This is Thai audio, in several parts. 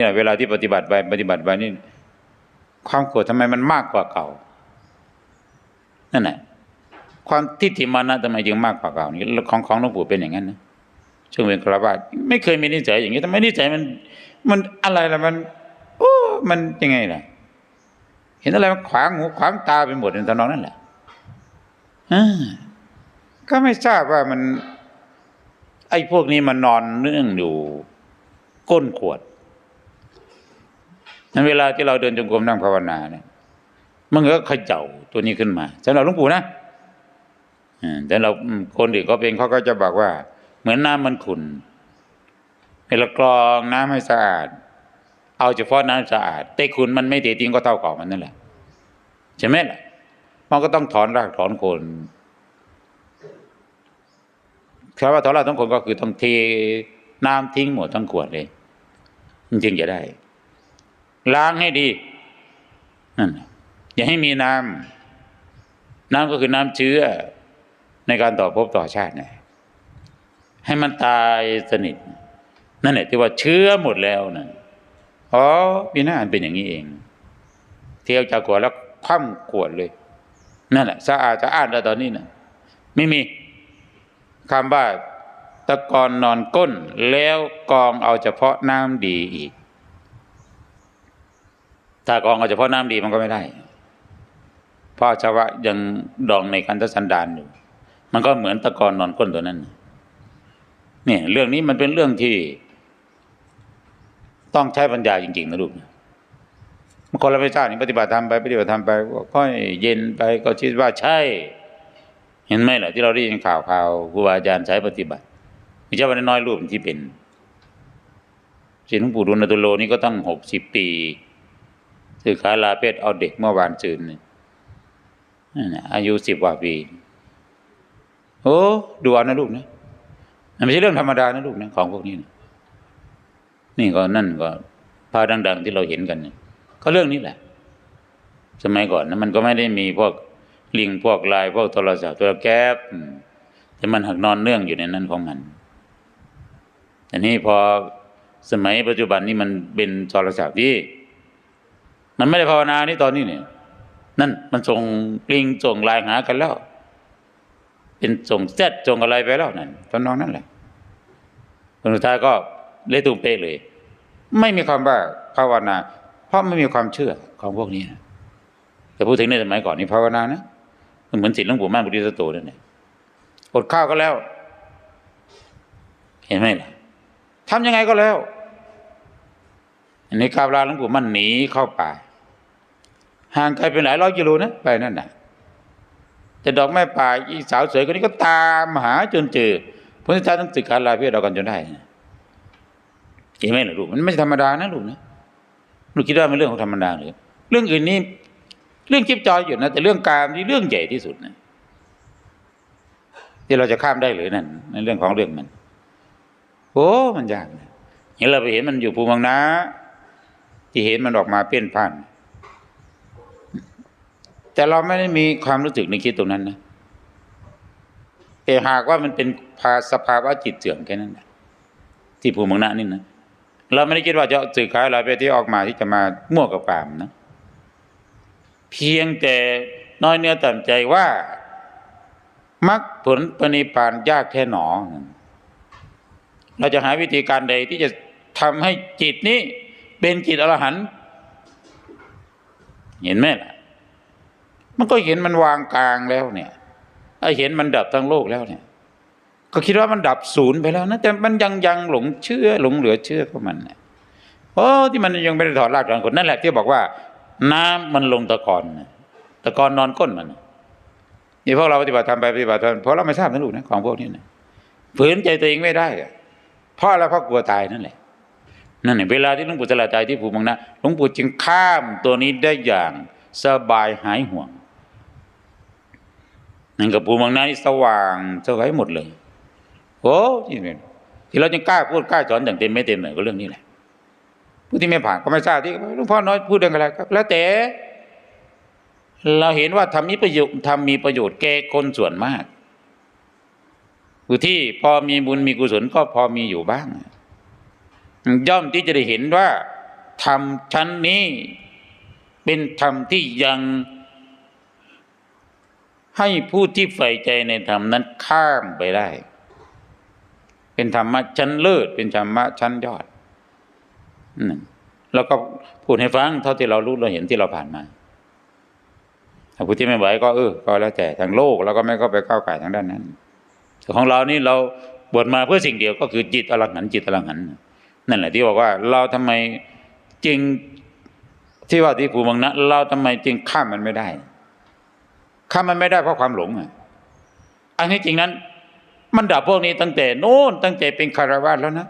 เนี่ยเวลาที่ปฏิบัติไปปฏิบัติไปนี่ความโกรธทำไมมันมากกว่าเก่านั่นแหละความทิฏฐิมานะทำไมจึงมากกว่าเก่านี่ของของหลวงปู่เป็นอย่างนั้นนะช่วงเป็นคราวาสไม่เคยมีนิสัยอย่างนี้ทำไมนิสัยมัน มันอะไรล่ะมันโอ้มันยังไงล่ะ เห็นอะไรมันขวางหูขวางตาไปหมดในตอนนั้นแหละอ่าก็ไม่ทราบว่ามัน ไอ้พวกนี้มันนอนเนื่องอยู่ก้นขวด นั้นเวลาที่เราเดินจงกรมนั่งภาวนาเนี่ยมันก็เขย่าตัวนี้ขึ้นมาสำหรับหลวงปู่นะแต่เราคนอื่นเขาเป็นเขาก็จะบอกว่า เหมือนน้ำมันขุ่นเวลากรองน้ำให้สะอาด เอาเฉพาะน้ำสะอาดแต่ขุ่นมันไม่เททิ้งก็เท่าเก่ามันนั่นแหละใช่ไหมล่ะมันก็ต้องถอนรากถอนโคนคำว่าถอนรากถอนโคนก็คือต้องเทน้ำทิ้งหมดทั้งขวดเลยมันจึงจะได้ ล้างให้ดีอย่าให้มีน้ำน้ำก็คือน้ำเชื้อ ในการต่อภพต่อชาตินะให้มันตายสนิท นั่นแหละที่ว่าเชื้อหมดแล้วนั่นอ๋อพี่หน้านเป็นอย่างนี้เอง เที่ยวจากขวดแล้วคว่ำขวดเลย นั่นแหละสะอาดสะอาดแล้วตอนนี้นะไม่มีคำว่าตะกอนนอนก้น แล้วกองเอาเฉพาะน้ำดีอีก ถ้ากองเอาเฉพาะน้ำดีมันก็ไม่ได้เพราะชาวะยังดองในคันธสันดานอยู่ มันก็เหมือนตะกอนนอนก้นตัวนั้น เนี่ย เรื่องนี้มันเป็นเรื่องที่ ต้องใช้ปัญญาจริง ๆ นะลูกนะบางคนเราไม่ทราบนี่ปฏิบัติธรรมไปปฏิบัติธรรมไปก็ค่อยเย็นไปก็คิดว่าใช่ เห็นไหมล่ะที่เราได้ยินข่าวข่าวครูบาอาจารย์ใช้ปฏิบัติมีเจ้าวันน้อยรูปที่เป็นสิหลวงปู่ดุลตุโลนี่ก็ตั้งหกสิบปี สื่อขาลาเพศเอาเด็กเมื่อวานซืนนี่นั่นน่ะอายุสิบกว่าปี โอ้ดูเอานะลูกนะมันไม่ใช่เรื่องธรรมดานะลูกนะของพวกนี้นะนี่ก็นั่นก็พาดัง ๆ ที่เราเห็นกันเนี่ยก็เรื่องนี้แหละ สมัยก่อนนะมันก็ไม่ได้มีพวกลิงพวกลน์พวกโทรศัพท์โทรแก๊ปอืมแต่มันหักนอนเนื่องอยู่ในนั้นของมันแต่นี้พอสมัยปัจจุบันนี้มันเป็นโทรศัพท์ที่ มันไม่ได้ภาวนานี่ตอนนี้เนี่ย นั่นมันส่งลิงส่งลน์หากันแล้ว เป็นส่งแซดส่งอะไรไปแล้วนั่นตอนน้องนั่นแหละคนสุดท้ายก็เละตุ้มเป๊ะเลย ไม่มีความว่าภาวนา เพราะไม่มีความเชื่อของพวกนี้นะแต่พูดถึงในสมัยก่อนนี่ภาวนานะมันเหมือนศิลป์หลวงปู่มั่นบุริสโตนั่นแหละอดข้าวก็แล้ว เห็นไหมล่ะทำยังไงก็แล้วอันนี้กาบลาหลวงปู่มั่นหนีเข้าป่า ห่างไกลเป็นหลายร้อยกิโลนะไปนั่นน่ะแต่ดอกไม้ป่าอีสาวสวยคนนี้ก็ตามหาจนเจอพระพุทธเจ้าต้องศึกษาลาเพื่เรากันจนได้นะเห็นไหมล่ะลูกมันไม่ใช่ธรรมดานะลูกนะลูกคิดว่ามันเรื่องของธรรมดาหรือเรื่องอื่นนี่เรื่องจิบจอยอยู่นะแต่เรื่องการนี่เรื่องใหญ่ที่สุดนะที่เราจะข้ามได้หรือนั่นในเรื่องของเรื่องมันโอ้มันยากนะเห็นเราไปเห็นมันอยู่ภูมังนาที่เห็นมันออกมาเปี้ยนพ่าน แต่เราไม่ได้มีความรู้สึกในคิดตรงนั้นนะแต่หากว่ามันเป็นภาสภาวะจิตเสื่อมแค่นั้นนะที่ภูมิมังนะนี่นะเราไม่ได้คิดว่าจะสื่อขายอะไรไปที่ออกมาที่จะมามั่วกับกามนะ เพียงแต่น้อยเนื้อต่ำใจว่ามรรคผลปณิพานยากแค่หนอ เราจะหาวิธีการใดที่จะทำให้จิตนี้เป็นจิตอรหันต์เห็นไหมล่ะ มันก็เห็นมันวางกลางแล้วเนี่ยเห็นมันดับทั้งโลกแล้วเนี่ย ก็คิดว่ามันดับศูนย์ไปแล้วนะแต่มันยังยังหลงเชื่อ หลงเหลือเชื่อของมันเนะโอ้ที่มันยังไม่ได้ถอดรากถอนคนนั่นแหละที่บอกว่า น้ำมันลงตะกอนตะกอนนอนก้นมันนี่พวกเราปฏิบัติธรรมไปปฏิบัติธรรมเพราะเราไม่ทราบนะลูกนะของพวกนี้นะฝืนใจตัวเองไม่ได้เพราะอะไรเพราะกลัวตายนั่นแหละนั่นแหละเวลาที่หลวงปู่สละใจที่ภูมิมังนะหลวงปู่จึงข้ามตัวนี้ได้อย่างสบายหายห่วง นั่นกับภูมิมังนานี่สว่างสวัยหมดเลย โอ้ที่เป็นที่เราจะกล้าพูดกล้าสอนอย่างเต็มไม่เต็มหน่อยก็เรื่องนี้แหละผู้ที่ไม่ผ่านก็ไม่ทราบที่หลวงพ่อน้อยพูดเรื่องอะไรครับแล้วแต่ เราเห็นว่าทำมีประโยชน์ทำมีประโยชน์แก่คนส่วนมากผู้ที่พอมีบุญมีกุศลก็พอมีอยู่บ้าง ย่อมที่จะได้เห็นว่าธรรมชั้นนี้เป็นธรรมที่ยัง ให้ผู้ที่ใฝ่ใจในธรรมนั้นข้ามไปได้ เป็นธรรมะชั้นเลิศ เป็นธรรมะชั้นยอดแล้วก็พูดให้ฟังเท่าที่เรารู้เราเห็นที่เราผ่านมาถ้าผู้ที่ไม่ไหวก็เออก็แล้วแต่ทางโลกเราก็ไม่เข้าไปก้าวไก่ทางด้านนั้นแต่ของเรานี่เราบวชมาเพื่อสิ่งเดียวก็คือจิตอรหันจิตอรหันนั่นแหละที่บอกว่าเราทำไมจึงที่ว่าที่ภูมังนะเราทำไมจึงข้ามมันไม่ได้ ข้ามันไม่ได้เพราะความหลงอะอันนี้จริงนั้น มันดับพวกนี้ตั้งแต่โน้นตั้งแต่เป็นคารวะแล้วนะ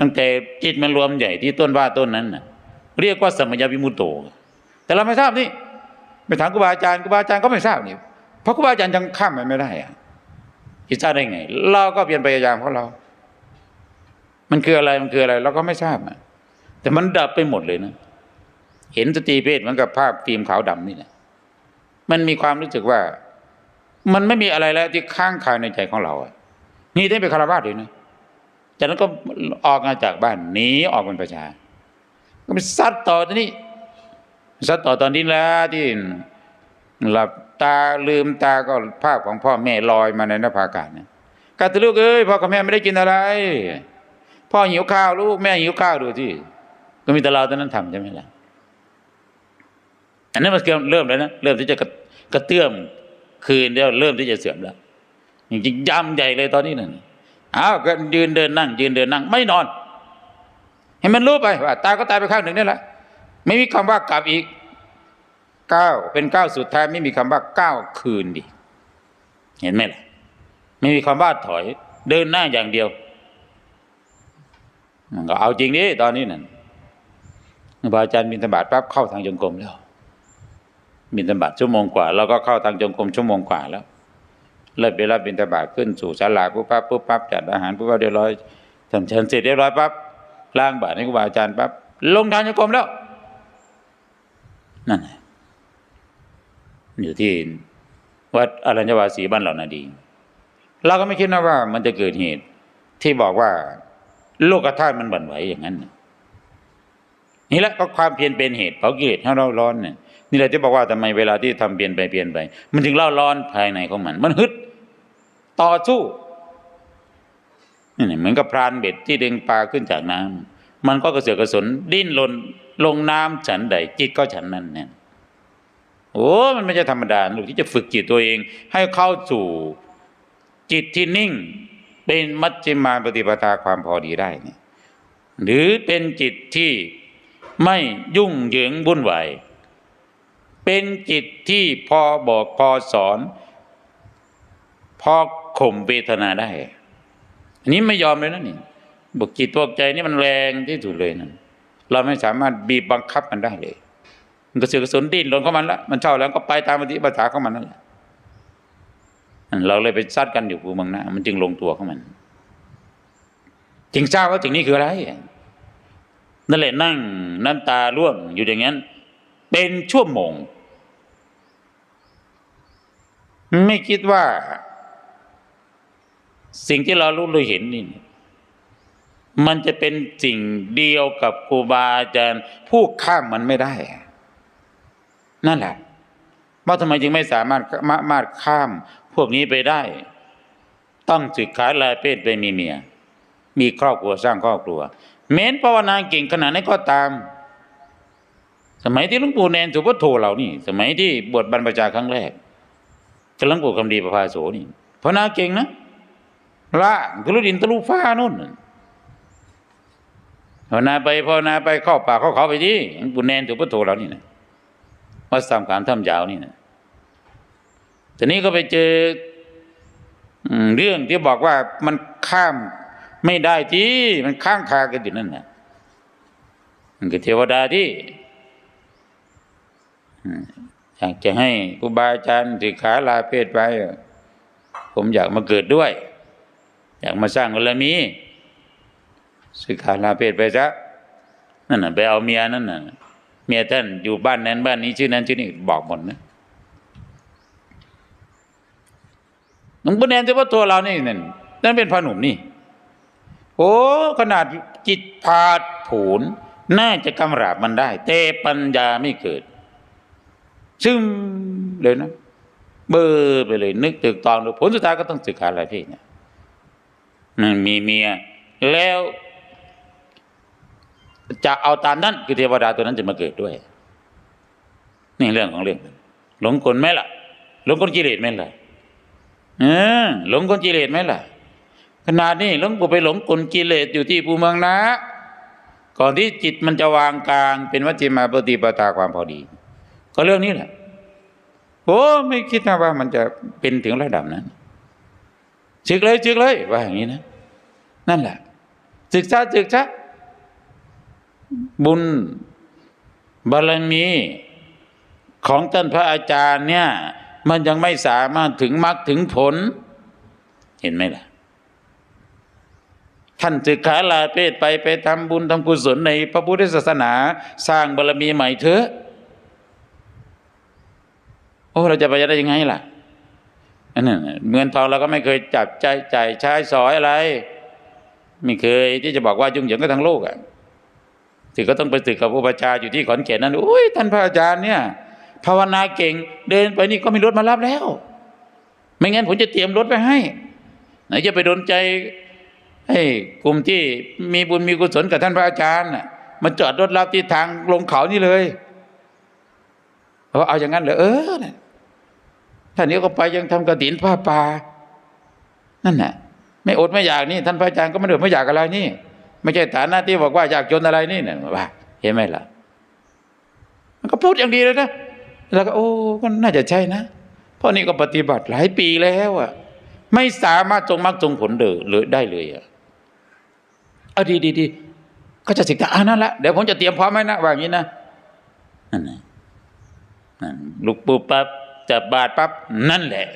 ตั้งแต่จิตมันรวมใหญ่ที่ต้นว่าต้นนั้นน่ะ เรียกว่าสมัยวิมุตโต แต่เราไม่ทราบนี่ไปถามครูบาอาจารย์ครูบาอาจารย์ก็ไม่ทราบนี่เพราะครูบาอาจารย์ยังข้ามมันไม่ได้อะจะทราบได้ไง เราก็เพียรพยายามของเรา มันคืออะไรมันคืออะไร เราก็ไม่ทราบอะแต่มันดับไปหมดเลยนะเห็นสตรีเพศเหมือนกับภาพฟิล์มขาวดำนี่แหละ มันมีความรู้สึกว่า มันไม่มีอะไรแล้วที่ค้างคาในใจของเราอะนี่ได้เป็นคารวะเลยนะจากนั้นก็ออกมาจากบ้านหนีออกเป็นประชา ก็ไปซัดต่อตอนนี้ซัดต่อตอนนี้แล้วที่หลับตาลืมตาก็ภาพของพ่อแม่ลอยมาในนภาอากาศนะกาตลูกเอ้ยพ่อกับแม่ไม่ได้กินอะไร พ่อหิวข้าวลูกแม่หิวข้าวดูที่ก็มีแต่เราตอนนั้นทำใช่ไหมล่ะ อันนั้นมันเริ่มแล้วนะเริ่มที่จะกระกระเตื้อมคืนแล้วเริ่มที่จะเสื่อมแล้วจริงๆยำใหญ่เลยตอนนี้นั่นอ้าวก็ยืนเดินนั่ง ยืนเดินนั่ง ไม่นอน ให้มันรู้ไปว่าตายก็ตายไปข้างหนึ่งนี่แหละไม่มีคำว่ากลับอีกก้าวเป็นก้าวสุดท้ายไม่มีคำว่าก้าวคืนดิเห็นไหมล่ะไม่มีคำว่าถอย เดินหน้าอย่างเดียวมันก็เอาจริงดิตอนนี้นั่นพระอาจารย์บินธบาตปั๊บเข้าทางจงกรมแล้ว บินธบาตชั่วโมงกว่าเราก็เข้าทางจงกรมชั่วโมงกว่าแล้ว เลิกไปรับบิณฑบาตขึ้นสู่ศาลาปุ๊บปั๊บปุ๊บปั๊บจัดอาหารปุ๊บปั๊บเรียบร้อยทำเชิญเสร็จเรียบร้อยปั๊บล้างบาตรให้ครูบาอาจารย์ปั๊บลงทางโยกรมแล้ว นั่นอยู่ที่วัดอรัญญวาสีบ้านเหล่านาดี เราก็ไม่คิดนะว่ามันจะเกิดเหตุ ที่บอกว่า โลกธาตุมันบั่นไหวอย่างนั้นนี่แหละก็ความเพียรเป็นเหตุเผากิเลสให้เราร้อนเนี่ย นี่แหละที่บอกว่าทำไมเวลาที่ทำเปลี่ยนไปเปลี่ยนไป มันจึงเล่าร้อนภายในของมัน มันฮึดต่อสู้นี่เหมือนกับพรานเบ็ดที่ดึงปลาขึ้นจากน้ำมันก็กระเสือกกระสนดิ้นรนลงน้ำฉันใดจิตก็ฉันนั้นเนี่ยโอ้มันไม่ใช่ธรรมดาลูกที่จะฝึกจิตตัวเอง ให้เข้าสู่จิตที่นิ่ง เป็นมัชฌิมาปฏิปทาความพอดีได้เนี่ยหรือเป็นจิตที่ไม่ยุ่งเหยิงวุ่นวาย เป็นจิตที่พอบอกพอสอน พอข่มเวทนาได้ อันนี้ไม่ยอมเลยนะนี่บอกจิตตัวใจนี่มันแรงที่สุดเลยนั่นเราไม่สามารถบีบบังคับมันได้เลย มันก็เสือกกระสนดิ้นรนของมันละมันเช่าแล้วก็ไปตามปฏิปทาของมันนั่นแหละเราเลยไปซัดกันอยู่ภูเมืองนะมันจึงลงตัวของมันจึงทราบว่าถึงนี้คืออะไรนั่นแหละนั่งน้ำตาร่วงอยู่อย่างนั้น เป็นชั่วโมง ไม่คิดว่า สิ่งที่เรารู้เราเห็นนี่ มันจะเป็นสิ่งเดียวกับครูบาอาจารย์ผู้ข้ามมันไม่ได้ นั่นแหละว่าทำไมจึงไม่สามารถมาข้าม พวกนี้ไปได้ ต้องสึกขาลายเพศไปมีเมีย มีครอบครัวสร้างครอบครัว เม้นภาวนาเก่งขนาดนี้ก็ตามสมัยที่หลวงปู่แนนสุภโทเรานี่ สมัยที่บวชบรรพชาครั้งแรก กำลังปลูกคำดีประภาโสนี่พนาเก่งนะละทะลุดินทะลุฟ้านู่นพนาไปพนาไปเข้าป่าเข้าเขาไปที่บุญแนนถือพุทโธเรานี่นะวัดสามขามถ้ำยาวนี่นะทีนี้ก็ไปเจอเรื่องที่บอกว่ามันข้ามไม่ได้ที่มันข้างคากันอยู่นั่นนะมันคือเทวดาที่ อยากจะให้ครูบาอาจารย์สิขาลาเพศไป ผมอยากมาเกิดด้วย อยากมาสร้างบารมีสิขาลาเพศไปซะนั่นน่ะไปเอาเมียนั่นน่ะเมียท่านอยู่บ้านนั้นบ้านนี้ชื่อนั้นชื่อนี้บอกหมดนะหลวงพ่อแนนจะว่าตัวเรานี่นั่นนั่นเป็นพระหนุ่มนี่ โอ้ขนาดจิตผาดผุนน่าจะกำราบมันได้ แต่ปัญญาไม่เกิด ซึ่งเลยนะเบอร์ไปเลย นึกตึกตองดูผลสุดท้ายก็ต้องสึกขาอะไรพี่เนี่ยนั่นมีเมีย แล้ว จะเอาตามนั้นคือเทวดาตัวนั้นจะมาเกิดด้วย นี่เรื่องของเรื่องหลงกลไหมล่ะ หลงกลกิเลสไหมล่ะเออหลงกลกิเลสไหมล่ะ ขนาดนี้หลวงปู่ไปหลงกลกิเลสอยู่ที่ภูเมืองนะ ก่อนที่จิตมันจะวางกลางเป็นวัจจิมาปฏิปทาความพอดี ก็เรื่องนี้แหละโอ้ไม่คิดนะว่ามันจะเป็นถึงระดับนั้นจึกเลยจึกเลยว่าอย่างนี้นะ นั่นแหละศึกษาศึกษาบุญบารมีของท่านพระอาจารย์เนี่ย มันยังไม่สามารถถึงมรรคถึงผล เห็นไหมล่ะ ท่านศึกขาลาเพศไปไปทำบุญทำกุศลในพระพุทธศาสนา สร้างบารมีใหม่เถอะ อ้เราจะไปได้ยังไงล่ะอนั้นเงินทองเราก็ไม่เคยจับใจใจายใช้สอยอะไร ไม่เคยที่จะบอกว่ายุ่งเหยิงกับทั้งโลกอะถึงก็ต้องไปตึกกับอุปชาอยู่ที่ขอนแก่นนั้นอุ้ยท่านพระอาจารย์เนี่ย ภาวนาเก่ง เดินไปนี่ก็มีรถมารับแล้ว ไม่งั้นผมจะเตรียมรถไปให้ ไหนจะไปโดนใจให้กลุ่มที่มีบุญมีกุศลกับท่านพระอาจารย์น่ะมาจอดรถรับที่ทางลงเขานี่เลยเอาเอาอย่างนั้นเหรอเออ ท่านนี้ก็ไปยังทำกระถินผ้าป่านั่นน่ะไม่อดไม่อยากนี่ท่านพระอาจารย์ก็ไม่ได้อดไม่อยากอะไรนี่ ไม่ใช่ฐานะที่บอกว่าอยากจนอะไรนี่น่ะว่า เห็นไหมล่ะ มันก็พูดอย่างดีเลยนะแล้วก็โอ้ก็น่าจะใช่นะเพราะนี่ก็ปฏิบัติหลายปีแล้วอะไม่สามารถจงมรรคจงผลเดือเลยได้เลยอะเอาดีดีดีก็จะศึกษาอ่านั่นแหละเดี๋ยวผมจะเตรียมพร้อมไว้นะว่างนี้นะนั่นนะลุกปุ๊บปั๊บ จับบาดปั๊บนั่นแหละ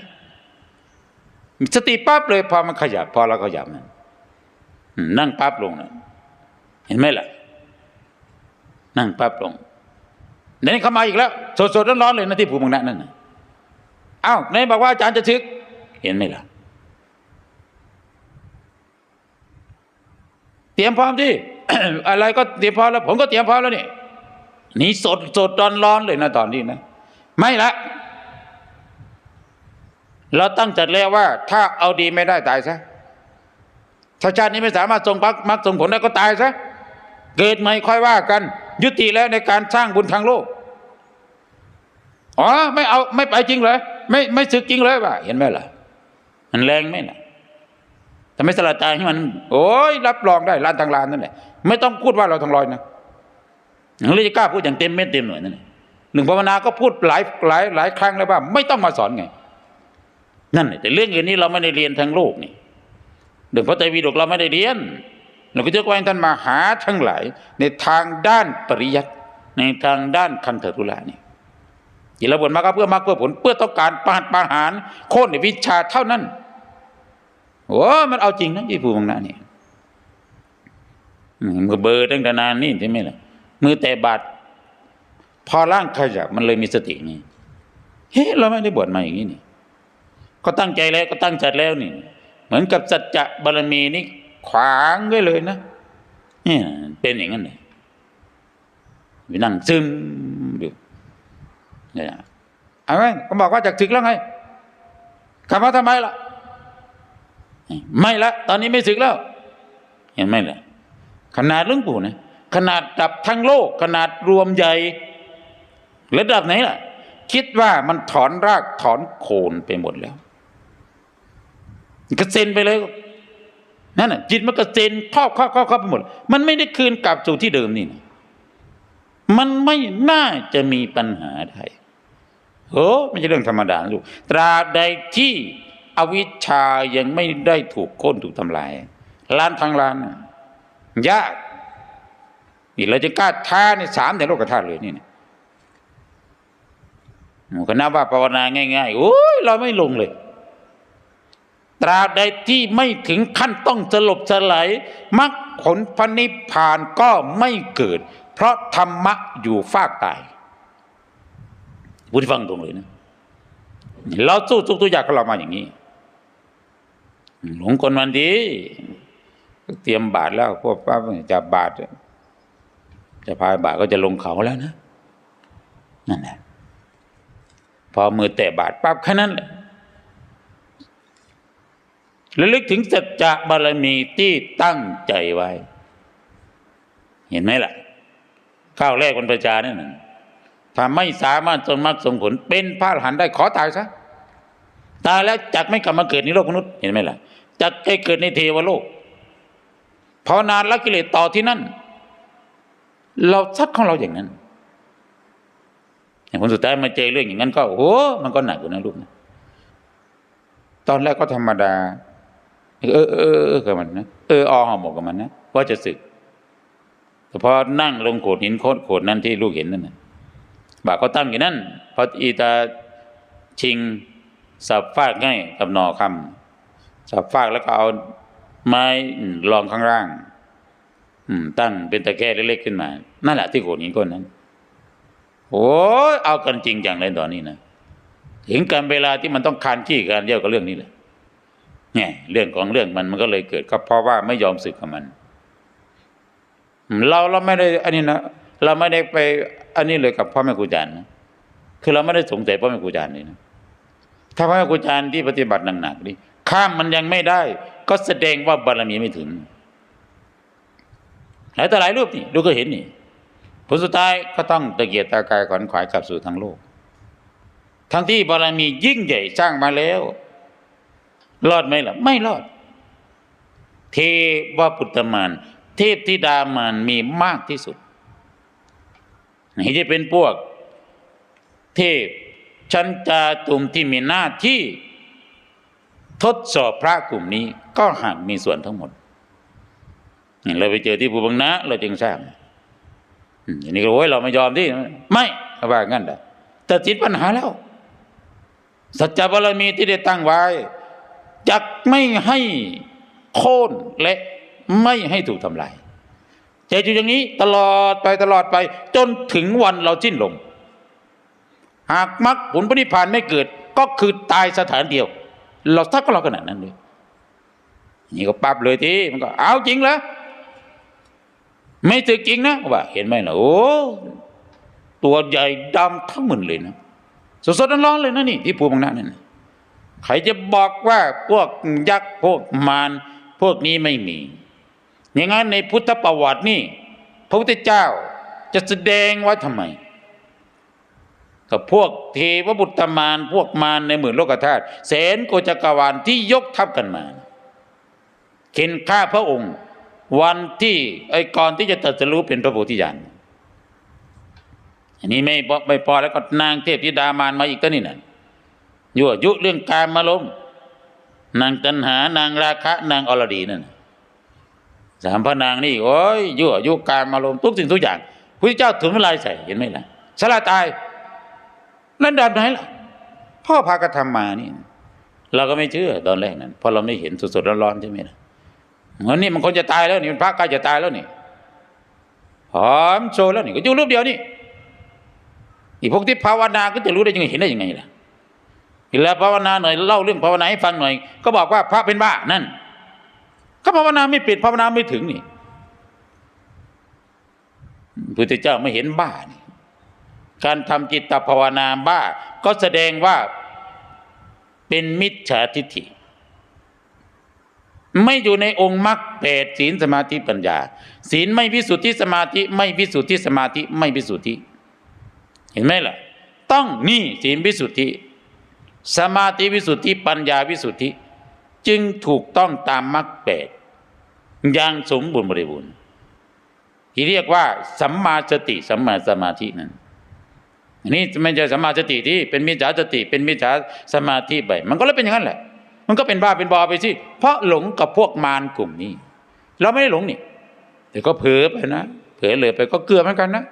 สติปั๊บเลยพอมันขยับ พอเราขยับมันนั่งปั๊บลงนะเห็นไหมล่ะ นั่งปั๊บลงเดี๋ยวนี้เขามาอีกแล้วสดๆร้อนๆเลยนะที่ภูมิงนะนั่นนะอ้าวไหนบอกว่าอาจารย์จะชึก เห็นไหมล่ะ เตรียมพร้อมที่อะไรก็เตรียมพร้อมแล้ว ผมก็เตรียมพร้อมแล้วนี่นี่สดสดร้อนร้อนๆเลยนะตอนนี้นะ ไม่ละ เราตั้งจัดแล้วว่า ถ้าเอาดีไม่ได้ตายซะถ้าชาตินี้ไม่สามารถทรงพักมักทรงผลได้ก็ตายซะเกิดใหม่ค่อยว่ากัน ยุติแล้วในการสร้างบุญทางโลกอ๋อไม่เอาไม่ไปจริงเลยไม่ไม่สึกจริงเลยว่ะเห็นไหมล่ะ มันแรงไหมล่ะทำไมสละตายให้มัน โอ้ยรับรองได้ล้านทางล้านนั่นแหละไม่ต้องพูดว่าเราทางลอยนะเราจะกล้าพูดอย่างเต็มเม็ดเต็มหน่วยนั่นแหละหนึ่งภาวนาก็พูดหลายหลายหลายครั้งแล้วว่า ไม่ต้องมาสอนไง นั่นแหละแต่เรื่องอื่นนี้เราไม่ได้เรียนทางโลกนี่เรื่องพระไตรปิฎกเราไม่ได้เรียนเราก็จะว่าท่านมาหาทั้งหลาย ในทางด้านปริยัติในทางด้านคันเถตุลานี่ที่เราบนมาก็เพื่อมาเพื่อผลเพื่อต้องการปาดประหารโค่นในวิชาเท่านั้นโอ้มันเอาจริงนะยี่ปูมังนะนี่อืมมือเบอร์ตั้งแต่นานนี่ใช่ไหมล่ะมือแต่บาดพอร่างขยับมันเลยมีสตินี่เฮ้เราไม่ได้บวชมาอย่างนี้นี่ ก็ตั้งใจแล้วก็ตั้งใจแล้วนี่ เหมือนกับสัจจะบารมีนี่ขวางไว้เลยนะเนี่ยเป็นอย่างนั้นเลยไปนั่งซึมดูเนี่ยเอาไหมก็บอกว่าจากถึกแล้วไงกลับมาทำไมล่ะ ไม่ละ ตอนนี้ไม่สึกแล้วเห็นไหมล่ะขนาดหลุงปู่นะขนาดดับทั้งโลก ขนาดรวมใหญ่ระดับไหนล่ะ คิดว่ามันถอนรากถอนโคนไปหมดแล้ว กระเซ็นไปเลยนั่นน่ะจิตมันกระเซ็นครอบครอบครอบครอบไปหมด มันไม่ได้คืนกลับสู่ที่เดิมนี่นะมันไม่น่าจะมีปัญหาได้โอ้ไม่ใช่เรื่องธรรมดาลูกตราบใดที่อวิชชายังไม่ได้ถูกโค่นถูกทำลาย ล้านทางล้านนะยากนี่เราจะกล้าท้าในสามในโลกธาตุเลยนี่นะหมู่คณะว่าภาวนาง่ายๆโอ้ยเราไม่ลงเลย ตราใดที่ไม่ถึงขั้นต้องสลบสลายมรรคผลพระนิพพานก็ไม่เกิด เพราะธรรมะอยู่ฟากตายพูดให้ฟังตรงเลยนะเราสู้ทุกตัวอย่างของเรามาอย่างนี้ หลงคนมันดี เตรียมบาทแล้วพวกป้าจับบาท จะพายบาทก็จะลงเขาแล้วนะนั่นแหละพอมือแตะบาทปั๊บแค่นั้นแหละ ระลึกถึงสัจจะบารมีที่ตั้งใจไว้ เห็นไหมล่ะ ข้าวแรกคนประจาเนี่ยนะถ้าไม่สามารถทรงมรรคทรงผล เป็นพระอรหันต์ได้ขอตายซะตายแล้วจักไม่กลับมาเกิดในโลกมนุษย์เห็นไหมล่ะจักให้เกิดในเทวโลกภาวนานละกิเลสต่อที่นั่น เราชัดของเราอย่างนั้นอย่างคนสุดท้ายมาเจอเรื่องอย่างนั้นก็โอ้มันก็หนักอยู่นะลูกนะตอนแรกก็ธรรมดา เออเออเออกับมันนะเอออหอหมกกับมันนะว่าจะสึกแต่พอนั่งลงโขดหินโคดโขดนั่นที่ลูกเห็นนั่นนะบาก็ตั้งอยู่นั่นพออีตาชิงสับฟากง่ายกับหนอคำสับฟากแล้วก็เอาไม้รองข้างล่าง อืม ตั้งเป็นตะแคร่เล็กๆขึ้นมา นั่นแหละที่โขดหินก้นนั้น โอ้เอากันจริงจังเลยตอนนี้นะถึงการเวลาที่มันต้องคานขี้การเยี่ยวกับเรื่องนี้แหละ เนี่ยเรื่องของเรื่องมันมันก็เลยเกิดก็เพราะว่าไม่ยอมสึกกับมัน เราเราไม่ได้อันนี้นะเราไม่ได้ไปอันนี้เลยกับพ่อแม่ครูอาจารย์นะคือเราไม่ได้สงสัยพ่อแม่ครูอาจารย์เลยนะถ้าพ่อแม่ครูอาจารย์ที่ปฏิบัติหนักๆนี่ข้ามมันยังไม่ได้ ก็แสดงว่าบารมีไม่ถึงหลายต่อหลายรูปนี่ดูก็เห็นนี่ผลสุดท้ายก็ต้องตะเกียกตะกายขวัญขวายกลับสู่ทางโลก ทั้งที่บารมียิ่งใหญ่สร้างมาแล้ว รอดไหมล่ะ ไม่รอด เทวปุตตมาน เทพธิดามานมีมากที่สุดนี่จะเป็นพวก เทพชั้นจาตุมที่มีหน้าที่ ทดสอบพระกลุ่มนี้ ก็หากมีส่วนทั้งหมดเราไปเจอที่ภูบังนะเราจึงทราบอันนี้ก็โอ้ยเราไม่ยอมที่ไม่ว่างั้นแหละแต่ติดปัญหาแล้ว สัจจะบารมีที่ได้ตั้งไว้ จักไม่ให้โค่นและไม่ให้ถูกทำลายจะอยู่อย่างนี้ตลอดไปตลอดไป จนถึงวันเราสิ้นลมหากมรรคผลปณิพานไม่เกิดก็คือตายสถานเดียว เราทักก็เราขนาดนั้นเลยนี่ก็ปั๊บเลยทีมันก็เอาจริงเหรอไม่ตึกจริงนะว่าเห็นไหมล่ะโอ้ตัวใหญ่ดำทั้งหมดเลยนะสดๆร้อนๆเลยนะนี่ที่ภูบังนานั่นน่ะ ใครจะบอกว่าพวกยักษ์พวกมารพวกนี้ไม่มีอย่างนั้นในพุทธประวัตินี่พระพุทธเจ้าจะแสดงไว้ทำไมกับพวกเทวบุตรมารพวกมารในหมื่นโลกธาตุแสนโกจักรวาลที่ยกทัพกันมาเข็นฆ่าพระองค์ วันที่ไอ้ก่อนที่จะตรัสรู้เป็นพระโพธิญาณอันนี้ไม่พอไม่พอแล้วก็นางเทพธิดามารมาอีกก็นี่น่ะ ยั่วยุเรื่องการมาลมนางตันหานางราคะ นางอรดีนั่นสามพระนางนี่โอ้ยยั่วยุการมาลมทุกสิ่งทุกอย่างพระเจ้าถุนเวลายใส่เห็นไหมล่ะสละตายนั่นดับไหนล่ะพ่อพากระทำมานี่ เราก็ไม่เชื่อตอนแรกนั้นเพราะเราไม่เห็นสดๆร้อนๆใช่ไหมล่ะเงินนี่มันคนจะตายแล้วนี่มันพระใกล้จะตายแล้วนี่หอมโชว์แล้วนี่ก็อยู่รูปเดียวนี่อีพวกที่ภาวนาก็จะรู้ได้ยังไงเห็นได้ยังไงล่ะ เวลาภาวนาหน่อยเล่าเรื่องภาวนาให้ฟังหน่อย ก็บอกว่าพระเป็นบ้านั่น ก็ภาวนาไม่ปิดภาวนาไม่ถึงนี่พุทธเจ้าไม่เห็นบ้านี่การทำจิตภาวนาบ้า ก็แสดงว่าเป็นมิจฉาทิฏฐิ ไม่อยู่ในองค์มรรคแปดศีลสมาธิปัญญา ศีลไม่พิสุทธิสมาธิ ไม่พิสุทธิสมาธิไม่พิสุทธิ เห็นไหมล่ะ ต้องนี่ศีลพิสุทธิ สมาธิวิสุทธิปัญญาวิสุทธิ จึงถูกต้องตามมรรคแปดอย่างสมบูรณ์บริบูรณ์ที่เรียกว่าสัมมาสติสัมมาสมาธินั้นอันนี้ไม่ใช่สัมมาสติที่เป็นมิจฉาสติ เป็นมิจฉาสมาธิไปมันก็เลยเป็นอย่างนั้นแหละ มันก็เป็นบ้าเป็นบอไปสิเพราะหลงกับพวกมารกลุ่มนี้ เราไม่ได้หลงนี่ แต่ก็เผลอไปนะเผลอเลยไปก็เกลือเหมือนกันนะ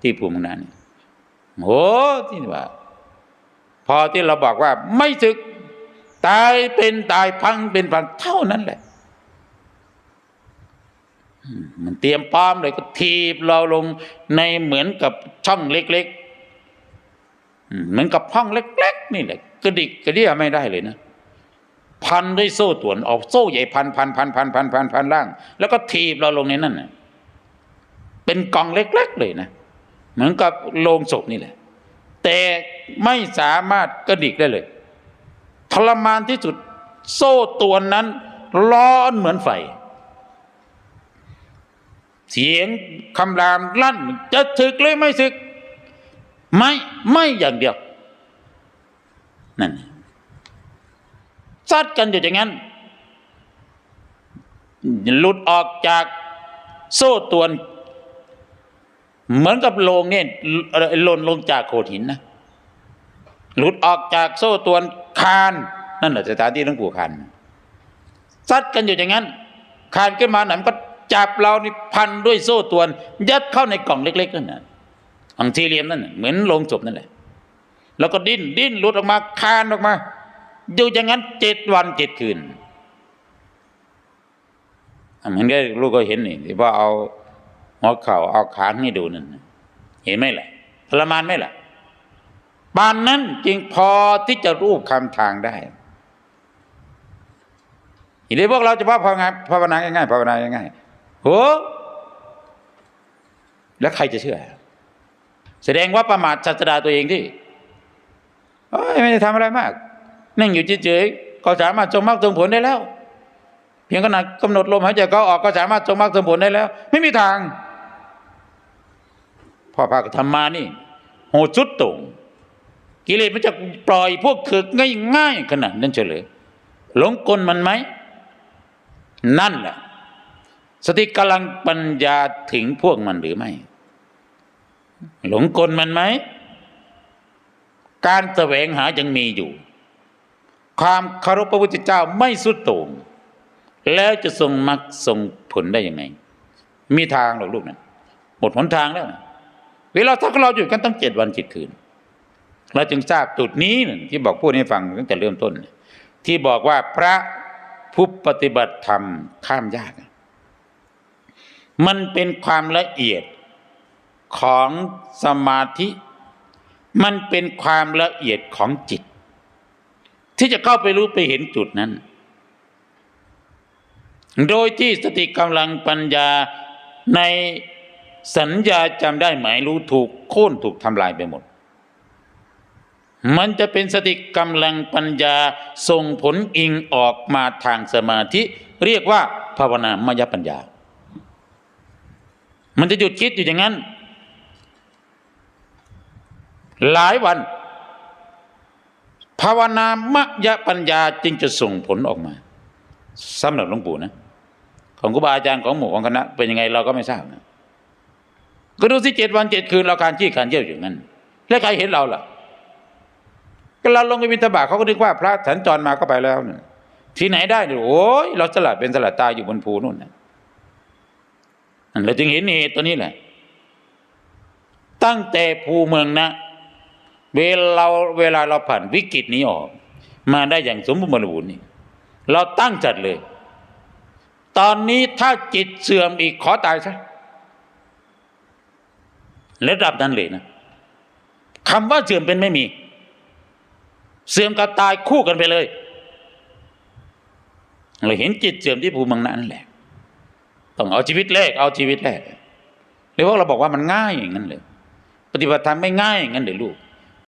ที่ภูมินั้นโอ้ที่ว่า อที่เราบอกว่าไม่ศึก ตายเป็นตายพังเป็นพังเท่านั้นแหละ มันเตรียมพร้อมเลยก็ทีบเราลงในเหมือนกับช่องเล็กๆเหมือนกับห้องเล็ก ๆ นี่แหละกระดิกกระเดี่ยไม่ได้เลยนะพันด้วยโซ่ตวนออกโซ่ใหญ่พันพันพันพันพันพันพันล่าง แล้วก็ทีบเราลงในนั่นนะเป็นกองเล็ก ๆ เลยนะ เหมือนกับโลงศพนี่แหละ แต่ไม่สามารถกระดิกได้เลย ทรมานที่สุดโซ่ตัวนั้น ร้อนเหมือนไฟ เสียงคำรามลั่น จะถึกหรือไม่ถึก ไม่ไม่อย่างเดียว นั่นซัดกันอยู่อย่างนั้น หลุดออกจากโซ่ตวน เหมือนกับโลงเนี่ยหล่นลงจากโขดหินนะหลุดออกจากโซ่ตวนคานนั่นแหละสถานที่หลวงปู่คานซัดกันอยู่อย่างนั้นคานขึ้นมาหนันก็จับเรานี่พันด้วยโซ่ตวน ยัดเข้าในกล่องเล็ก ๆ นั่นน่ะอังทีเรียมนั่นเหมือนโลงศพนั่นแหละ แล้วก็ดิ้นดิ้นหลุดออกมาคานออกมาอยู่อย่างนั้นเจ็ดวันเจ็ดคืนอะเหมือนกับลูกก็เห็นนี่ที่ว่าเอา หัวเข่าเอาขาให้ดูนั่นน่ะเห็นไหมล่ะทรมานไหมล่ะปานนั้นจึงพอที่จะรูปคำทางได้ทีนี้พวกเราจะภาวนาภาวนาง่ายๆภาวนาง่ายๆโหแล้วใครจะเชื่อ แสดงว่าประมาทศาสดาตัวเองที่ไม่ได้ทำอะไรมาก นั่งอยู่เฉยๆก็สามารถทรงมรรคทรงผลได้แล้ว เพียงขนาดกำหนดลมหายใจเขาออกก็สามารถทรงมรรคทรงผลได้แล้ว ไม่มีทาง พ่อพาก็ทำมานี่โหดสุดต่งกิเลสมันจะปล่อยพวกเถือกง่ายๆขนาดนั้นเฉลยหลงกลมันไหม นั่นแหละสติกำลังปัญญาถึงพวกมันหรือไม่ หลงกลมันไหม การแสวงหายังมีอยู่ ความคารพพระพุทธเจ้าไม่สุดโต่งแล้วจะทรงมรรคทรงผลได้ยังไง มีทางหรอกลูกนะหมดหนทางแล้วนะ เวลาถ้าเราอยู่กันตั้งเจ็ดวันเจ็ดคืน เราจึงทราบจุดนี้ที่บอกพูดให้ฟังตั้งแต่เริ่มต้น ที่บอกว่าพระผู้ปฏิบัติธรรมข้ามยาก มันเป็นความละเอียดของสมาธิ มันเป็นความละเอียดของจิต ที่จะเข้าไปรู้ไปเห็นจุดนั้น โดยที่สติกำลังปัญญาใน สัญญาจำได้หมายรู้ถูกโค่นถูกทำลายไปหมด มันจะเป็นสติกำลังปัญญาส่งผลอิงออกมาทางสมาธิ เรียกว่าภาวนามยปัญญา มันจะหยุดคิดอยู่อย่างนั้น หลายวัน ภาวนามยปัญญาจึงจะส่งผลออกมาสำหรับหลวงปู่นะ ของครูบาอาจารย์ของหมู่ของคณะเป็นยังไงเราก็ไม่ทราบนะ ก็ดูสิเจ็ดวันเจ็ดคืนเราการขี้ขันเยี่ยวอย่างนั้น แล้วใครเห็นเราล่ะ ก็เราลงไปบิณฑบาตเขาก็นึกว่าพระสัญจรมาก็ไปแล้วเนี่ยที่ไหนได้เนี่ยโอ้ยเราสลัดเป็นสลัดตายอยู่บนภูนู่นนะนั่นเราจึงเห็นเหตุตัวนี้แหละ ตั้งแต่ภูเมืองนะ เวลาเวลาเราผ่านวิกฤตนี้ออก มาได้อย่างสมบูรณ์บริบูรณ์นี่เราตั้งจัดเลย ตอนนี้ถ้าจิตเสื่อมอีกขอตายซะ ระดับนั้นเลยนะคำว่าเสื่อมเป็นไม่มี เสื่อมกับตายคู่กันไปเลย เราเห็นจิตเสื่อมที่ภูมิมังนั้นแหละ ต้องเอาชีวิตแรกเอาชีวิตแรกหรือว่าเราบอกว่ามันง่ายอย่างนั้นเลย ปฏิบัติธรรมไม่ง่ายอย่างนั้นเลยลูก